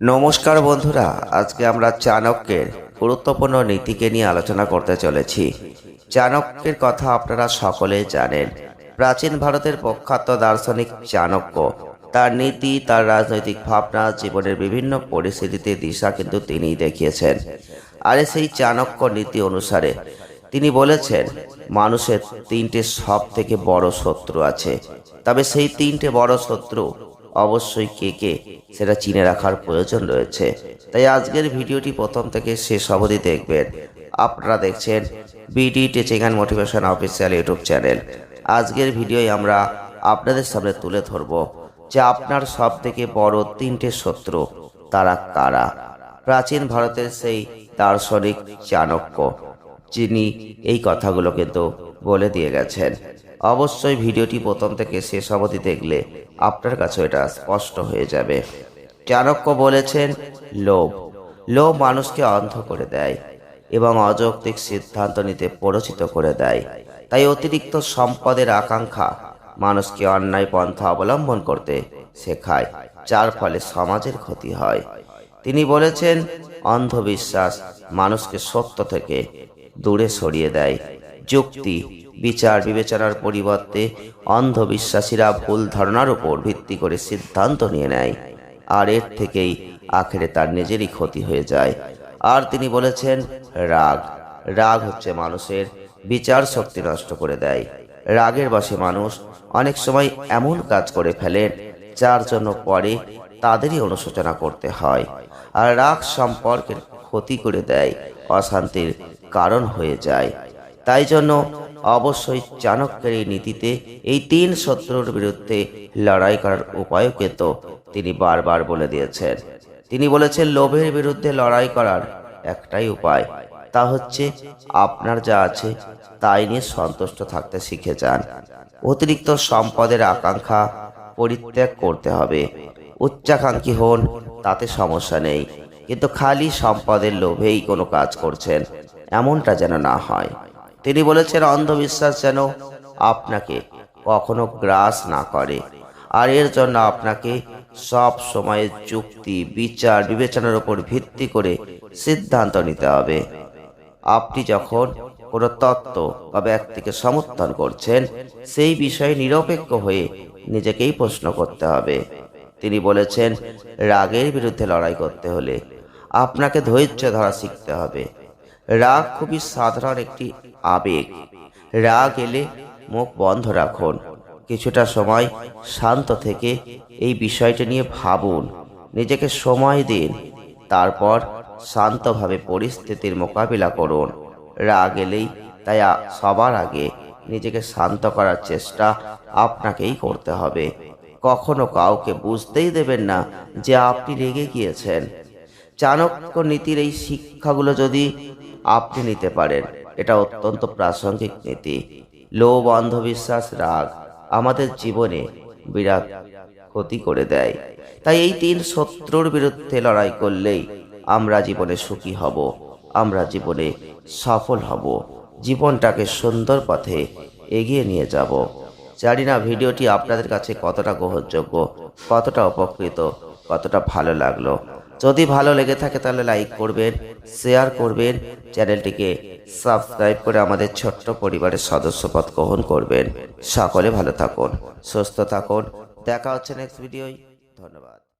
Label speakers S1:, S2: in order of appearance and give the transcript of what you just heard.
S1: নমস্কার বন্ধুরা, আজকে আমরা চাণক্যের গুরুত্বপূর্ণ নীতিকে নিয়ে আলোচনা করতে চলেছি। চাণক্যের কথা আপনারা সকলেই জানেন। প্রাচীন ভারতের প্রখ্যাত দার্শনিক চাণক্য, তার নীতি, তার রাজনৈতিক ভাবনা, জীবনের বিভিন্ন পরিস্থিতিতে দিশা কিন্তু তিনিই দেখিয়েছেন। আর সেই চাণক্য নীতি অনুসারে তিনি বলেছেন, মানুষের তিনটে সব থেকে বড় শত্রু আছে। তবে সেই তিনটে বড় শত্রু অবশ্যই কে কে সেটা চিনে রাখার প্রয়োজন রয়েছে। তাই আজকের ভিডিওটি প্রথম থেকে শেষ অবধি দেখবেন। আপনারা দেখছেন BD teaching and motivation official YouTube channel. আজকের ভিডিওয় আমরা আপনাদের সামনে তুলে ধরব যে আপনার সব থেকে বড় তিনটে শত্রু তারা কারা? প্রাচীন ভারতের সেই দার্শনিক চাণক্য। যিনি এই কথাগুলো কিন্তু বলে দিয়ে গেছেন। অবশ্যই ভিডিওটি প্রথম থেকে শেষ অবধি দেখলে আপনার কাছে এটা স্পষ্ট হয়ে যাবে। চাণক্য বলেছেন, লোভ। লোভ মানুষকে অন্ধ করে দেয় এবং অযৌক্তিক সিদ্ধান্ত নিতে পরিচিত করে দেয়। তাই অতিরিক্ত সম্পদের আকাঙ্ক্ষা মানুষকে অন্যায় পন্থা অবলম্বন করতে শেখায়, যার ফলে সমাজের ক্ষতি হয়। তিনি বলেছেন, অন্ধবিশ্বাস মানুষকে সত্য থেকে দূরে সরিয়ে দেয়। যুক্তি, বিচার, বিবেচনার পরিবর্তে অন্ধবিশ্বাসীরা ভুল ধারণার উপর ভিত্তি করে সিদ্ধান্ত নিয়ে নেয়। আর এর থেকেই আখেরে তার নিজেরই ক্ষতি হয়ে যায়। আর তিনি বলেছেন, রাগ। রাগ হচ্ছে মানুষের বিচার শক্তি নষ্ট করে দেয়। রাগের বসে মানুষ অনেক সময় এমন কাজ করে ফেলেন যার জন্য পরে তাদেরই অনুশোচনা করতে হয়। আর রাগ সম্পর্কের ক্ষতি করে দেয়, অশান্তির কারণ হয়ে যায়। তাই জন্য অবশ্যই চাণক্যের এই নীতিতে এই তিন শত্রুর বিরুদ্ধে লড়াই করার উপায়ও কিন্তু তিনি বারবার বলে দিয়েছেন। তিনি বলেছেন, লোভের বিরুদ্ধে লড়াই করার একটাই উপায়, তা হচ্ছে আপনার যা আছে তাই নিয়ে সন্তুষ্ট থাকতে শিখে যান। অতিরিক্ত সম্পদের আকাঙ্ক্ষা পরিত্যাগ করতে হবে। উচ্চাকাঙ্ক্ষী হন, তাতে সমস্যা নেই। কিন্তু খালি সম্পদের লোভেই কোনো কাজ করছেন, এমনটা যেন না হয়। তিনি বলেছেন, অন্ধবিশ্বাস যেন আপনাকে কখনো গ্রাস না করে। আর এর জন্য আপনাকে সব সময় যুক্তি, বিচার, বিবেচনার উপর ভিত্তি করে সিদ্ধান্ত নিতে হবে। আপনি যখন কোনো তত্ত্ব বা ব্যক্তিকে সমর্থন করছেন, সেই বিষয়ে নিরপেক্ষ হয়ে নিজেকেই প্রশ্ন করতে হবে। তিনি বলেছেন, রাগের বিরুদ্ধে লড়াই করতে হলে আপনাকে ধৈর্য ধরা শিখতে হবে। রাগ খুবই সাধারণ একটি আবেগ। রাগ এলে মুখ বন্ধ রাখুন। কিছুটা সময় শান্ত থেকে এই বিষয়টা নিয়ে ভাবুন। নিজেকে সময় দিন। তারপর শান্তভাবে পরিস্থিতির মোকাবিলা করুন। রাগ এলেই তাই সবার আগে নিজেকে শান্ত করার চেষ্টা আপনাকেই করতে হবে। কখনো কাউকে বুঝতেই দেবেন না যে আপনি রেগে গিয়েছেন। চাণক্য নীতির এই শিক্ষাগুলো যদি আপনি নিতে পারেন, এটা অত্যন্ত প্রাসঙ্গিক নীতি। লোভ, অন্ধবিশ্বাস, রাগ আমাদের জীবনে বিরাট ক্ষতি করে দেয়। তাই এই তিন শত্রুর বিরুদ্ধে লড়াই করলেই আমরা জীবনে সুখী হব, আমরা জীবনে সফল হব, জীবনটাকে সুন্দর পথে এগিয়ে নিয়ে যাব। জানি না ভিডিওটি আপনাদের কাছে কতটা গ্রহণযোগ্য, কতটা উপকৃত, কতটা ভালো লাগল। যদি ভালো লেগে থাকে তাহলে লাইক করবেন শেয়ার করবেন চ্যানেলটিকে সাবস্ক্রাইব করে আমাদের ছোট্ট পরিবারের সদস্যপদ গ্রহণ করবেন। সকলে ভালো থাকুন, সুস্থ থাকুন। দেখা হচ্ছে নেক্সট ভিডিওয় ধন্যবাদ।